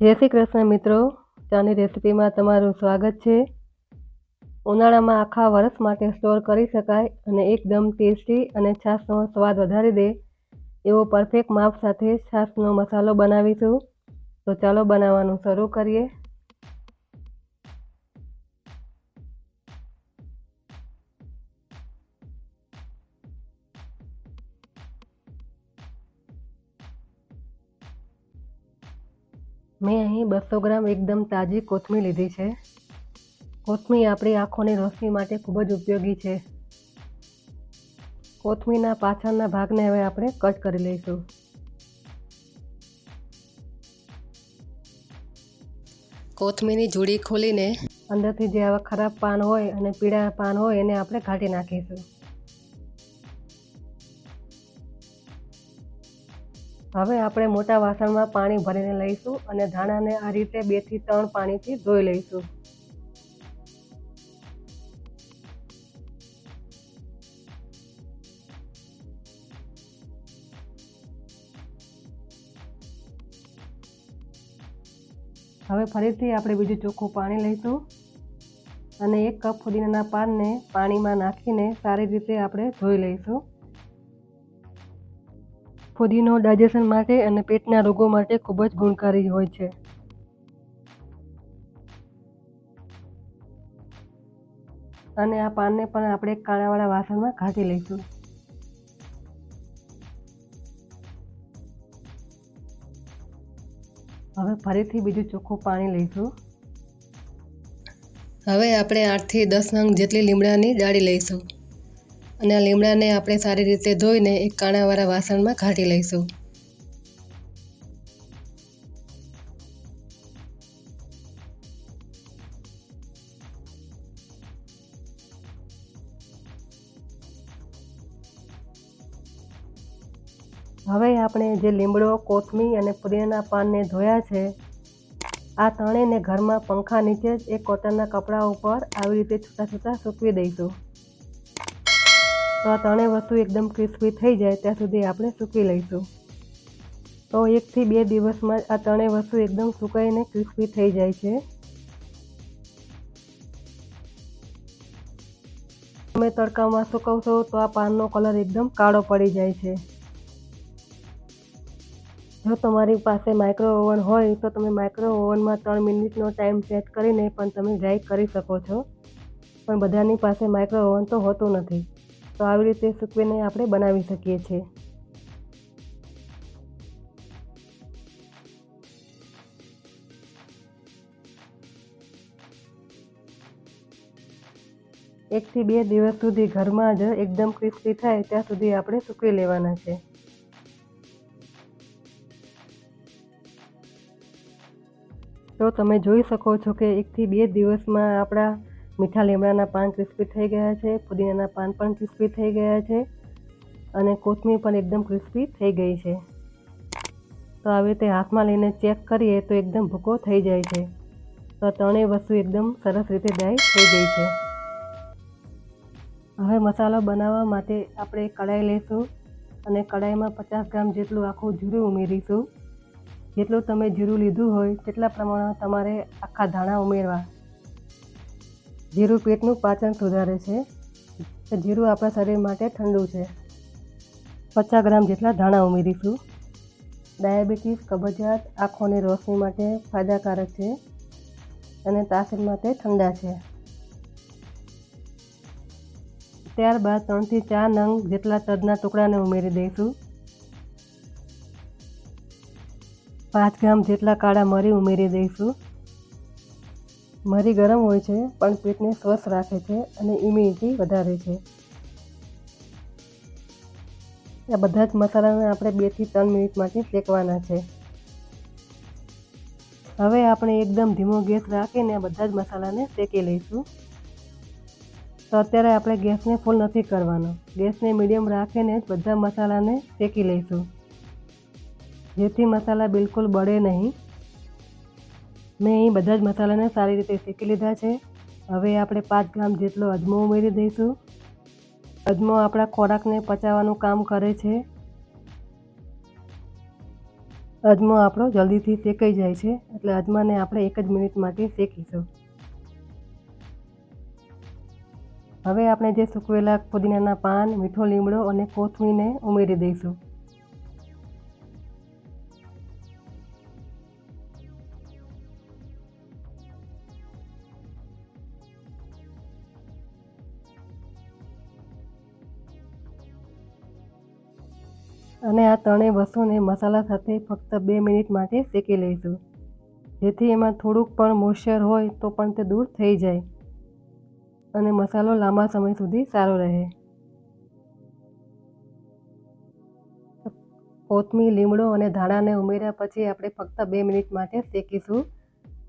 જય શ્રી કૃષ્ણ મિત્રો. ચાની રેસિપીમાં તમારું સ્વાગત છે. ઉનાળામાં આખા વર્ષ માટે સ્ટોર કરી શકાય અને એકદમ ટેસ્ટી અને છાશનો સ્વાદ વધારી દે એવો પરફેક્ટ માપ સાથે છાશનો મસાલો બનાવીશું. તો ચાલો બનાવવાનું શરૂ કરીએ. મેં અહીં બસો ગ્રામ એકદમ તાજી કોથમીર લીધી છે. કોથમીર આપણી આંખોની રોશની માટે ખૂબ જ ઉપયોગી છે. કોથમીરના પાછળના ભાગને હવે આપણે કટ કરી લઈશું. કોથમીરની જોડી ખોલીને અંદરથી જે આવા ખરાબ પાન હોય અને પીળા પાન હોય એને આપણે કાઢી નાખીશું. હવે આપણે મોટા વાસણમાં પાણી ભરીને લઈશું અને ધાણાને આ રીતે બેથી ત્રણ પાણીથી ધોઈ લઈશું. હવે ફરીથી આપણે બીજું ચોખ્ખું પાણી લઈશું અને એક કપ ફુદીનાના પાનને પાણીમાં નાખીને સારી રીતે આપણે ધોઈ લઈશું. ફુદીનો ડાયજેશન માટે અને પેટના રોગો માટે ખૂબ જ ગુણકારી હોય છે. અને આ પાનને પણ આપણે કાણાવાળા વાસણમાં ઘાટી લઈશું. હવે ફરીથી બીજું ચોખ્ખું પાણી લઈશું. હવે આપણે આઠથી દસ નંગ જેટલી લીમડાની ડાળી લઈશું. અને આ લીમડાને આપણે સારી રીતે ધોઈને એક કાણાવાળા વાસણમાં ઘાટી લઈશું. હવે આપણે જે લીમડો કોથમી અને પુદીનાના પાનને ધોયા છે, આ ત્રણેયને ઘરમાં પંખા નીચે જ એક કોટનના કપડા ઉપર આવી રીતે છૂટા છૂટા સૂકવી દઈશું. તો આ ત્રણેય વસ્તુ એકદમ ક્રિસ્પી થઈ જાય ત્યાં સુધી આપણે સૂકી લઈશું. તો એકથી બે દિવસમાં આ ત્રણેય વસ્તુ એકદમ સુકાઈને ક્રિસ્પી થઈ જાય છે. તમે તડકામાં સુકવશો તો આ પાનનો કલર એકદમ કાળો પડી જાય છે. જો તમારી પાસે માઇક્રો ઓવન હોય તો તમે માઇક્રો ઓવનમાં ત્રણ મિનિટનો ટાઈમ સેટ કરીને પણ તમે ડ્રાય કરી શકો છો. પણ બધાની પાસે માઇક્રો ઓવન તો હોતું નથી. તો આવી રીતે સૂકવીને આપણે બનાવી શકીએ છીએ. એકથી બે દિવસ સુધી ઘરમાં જ એકદમ ક્રિસ્પી થાય ત્યાં સુધી આપણે સૂકવી લેવાના છે. તો તમે જોઈ શકો છો કે એકથી બે દિવસમાં આપણા મીઠા લીમડાના પાન ક્રિસ્પી થઈ ગયા છે, પુદીનાના પાન પણ ક્રિસ્પી થઈ ગયા છે અને કોથમીર પણ એકદમ ક્રિસ્પી થઈ ગઈ છે. તો આવી રીતે હાથમાં લઈને ચેક કરીએ તો એકદમ ભૂકો થઈ જાય છે. તો ત્રણેય વસ્તુ એકદમ સરસ રીતે ડ્રાય થઈ ગઈ છે. હવે મસાલો બનાવવા માટે આપણે કઢાઈ લઈશું અને કઢાઈમાં પચાસ ગ્રામ જેટલું આખું જીરું ઉમેરીશું. જેટલું તમે જીરું લીધું હોય, તેટલા પ્રમાણમાં તમારે આખા ધાણા ઉમેરવા. જીરું પેટનું પાચન સુધારે છે. જીરું આપણા શરીર માટે ઠંડુ છે. પચાસ ગ્રામ જેટલા ધાણા ઉમેરીશું. ડાયાબિટીસ, કબજિયાત આંખોની રોશની માટે ફાયદાકારક છે અને તાસીર માટે ઠંડા છે. ત્યારબાદ ત્રણથી ચાર નંગ જેટલા તજના ટુકડાને ઉમેરી દઈશું. પાંચ ગ્રામ જેટલા કાળા મરી ઉમેરી દઈશું. મરી ગરમ હોય છે, પણ પેટને સ્વસ્થ રાખે છે અને ઇમ્યુનિટી વધારે છે. આ બધા જ મસાલાને આપણે બેથી ત્રણ મિનિટ માટે શેકવાના છે. હવે આપણે એકદમ ધીમો ગેસ રાખીને બધા જ મસાલાને શેકી લઈશું. તો અત્યારે આપણે ગેસને ફૂલ નથી કરવાનો. ગેસને મીડિયમ રાખીને જ બધા મસાલાને શેકી લઈશું. જેથી મસાલા બિલકુલ બળે નહીં. મેં અહીં બધા જ મસાલાને સારી રીતે શેકી લીધા છે. હવે આપણે પાંચ ગ્રામ જેટલો અજમો ઉમેરી દઈશું. અજમો આપણા ખોરાકને પચાવવાનું કામ કરે છે. અજમો આપણો જલ્દીથી શેકાઈ જાય છે, એટલે અજમાને આપણે એક જ મિનિટ માટે શેકીશું. હવે આપણે જે સૂકવેલા પુદીનાના પાન, મીઠો લીમડો અને કોથમીરને ઉમેરી દઈશું. અને આ ત્રણેય વસ્તુને મસાલા સાથે ફક્ત બે મિનિટ માટે શેકી લઈશું. જેથી એમાં થોડુંક પણ મોઇશ્ચર હોય તો પણ તે દૂર થઈ જાય અને મસાલો લાંબા સમય સુધી સારો રહે. કોથમીર, લીમડો અને ધાણાને ઉમેર્યા પછી આપણે ફક્ત બે મિનિટ માટે શેકીશું.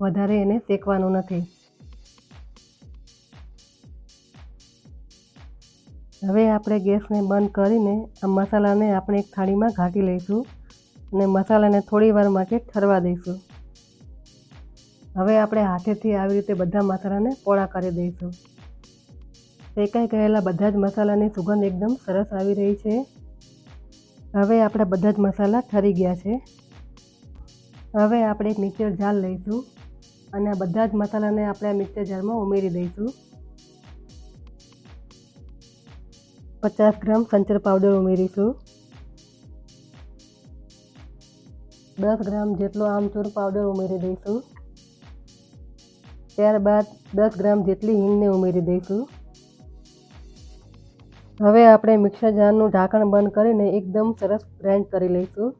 વધારે એને શેકવાનું નથી. હવે આપણે ગેસને બંધ કરીને આ મસાલાને આપણે એક થાળીમાં ઘાટી લઈશું અને મસાલાને થોડી વાર માટે ઠરવા દઈશું. હવે આપણે હાથેથી આવી રીતે બધા મસાલાને પોળા કરી દઈશું. શેકાઈ ગયેલા બધા જ મસાલાની સુગંધ એકદમ સરસ આવી રહી છે. હવે આપણે બધા જ મસાલા ઠરી ગયા છે. હવે આપણે એક મિક્સર જાર લઈશું અને આ બધા જ મસાલાને આપણે આ મિક્સર જારમાં ઉમેરી દઈશું. પચાસ ગ્રામ સંચર પાવડર ઉમેરીશું. દસ ગ્રામ જેટલો આમચૂર પાવડર ઉમેરી દઈશું. ત્યારબાદ દસ ગ્રામ જેટલી હિંગને ઉમેરી દઈશું. હવે આપણે મિક્સર જારનું ઢાંકણ બંધ કરીને એકદમ સરસ ગ્રાઇન્ડ કરી લઈશું.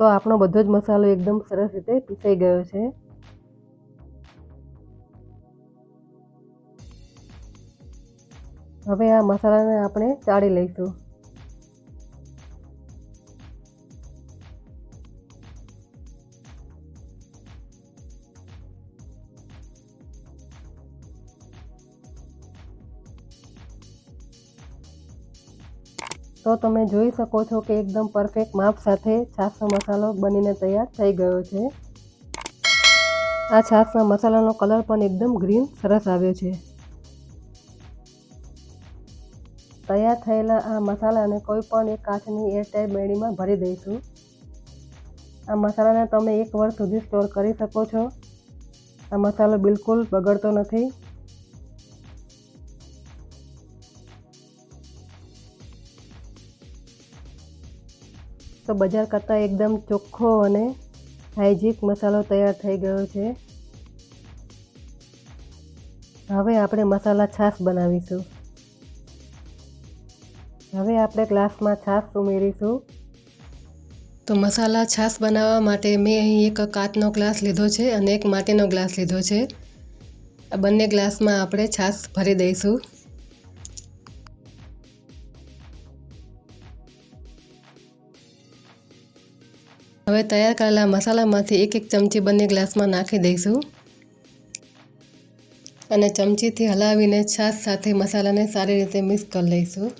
તો આપણો બધો જ મસાલો એકદમ સરસ રીતે પીસાઈ ગયો છે. હવે આ મસાલાને આપણે ચાળી લઈશું. તો તમે જોઈ શકો છો કે એકદમ પરફેક્ટ માપ સાથે છાશનો મસાલો બનીને તૈયાર થઈ ગયો છે. આ છાશના મસાલાનો કલર પણ એકદમ ગ્રીન, સરસ આવ્યો છે. તૈયાર થયેલા આ મસાલાને કોઈ પણ એક કાચની એરટાઈટ બેડીમાં ભરી દઈશું. આ મસાલાને તમે એક વર્ષ સુધી સ્ટોર કરી શકો છો. આ મસાલો બિલકુલ બગડતો નથી. તો બજાર કરતાં એકદમ ચોખ્ખો અને હાઇજીક મસાલો તૈયાર થઈ ગયો છે. હવે આપણે મસાલા છાશ બનાવીશું. હવે આપણે ગ્લાસમાં છાશ ઉમેરીશું. તો મસાલા છાશ બનાવવા માટે મેં અહીં એક કાચનો ગ્લાસ લીધો છે અને એક માટીનો ગ્લાસ લીધો છે. આ બંને ગ્લાસમાં આપણે છાશ ભરી દઈશું. હવે તૈયાર કરેલા મસાલામાંથી એક એક ચમચી બંને ગ્લાસમાં નાખી દઈશું. અને ચમચીથી હલાવીને છાશ સાથે મસાલાને સારી રીતે મિક્સ કરી લઈશું.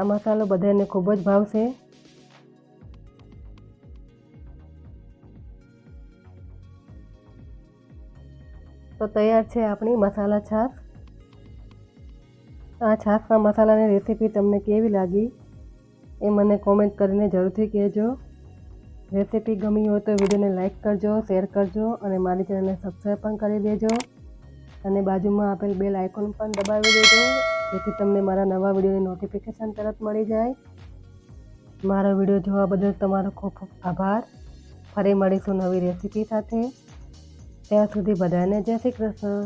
આ મસાલો બધાને ખૂબ જ ભાવશે. તો તૈયાર છે આપણી મસાલા છાશ. આ છાશના મસાલાની રેસીપી તમને કેવી લાગી એ મને કોમેન્ટ કરીને જરૂરથી કહેજો. રેસીપી ગમી હોય તો વિડીયોને લાઇક કરજો, શેર કરજો અને મારી ચેનલને સબસ્ક્રાઈબ પણ કરી દેજો. અને બાજુમાં આપેલ બેલ આઇકોન પણ દબાવી દેજો. જેથી તમને મારા નવા વિડીયોની નોટિફિકેશન તરત મળી જાય. મારો વીડિયો જોવા બદલ તમારો ખૂબ ખૂબ આભાર. ફરી મળીશું નવી રેસીપી સાથે. ત્યાં સુધી બધાને જય શ્રી કૃષ્ણ.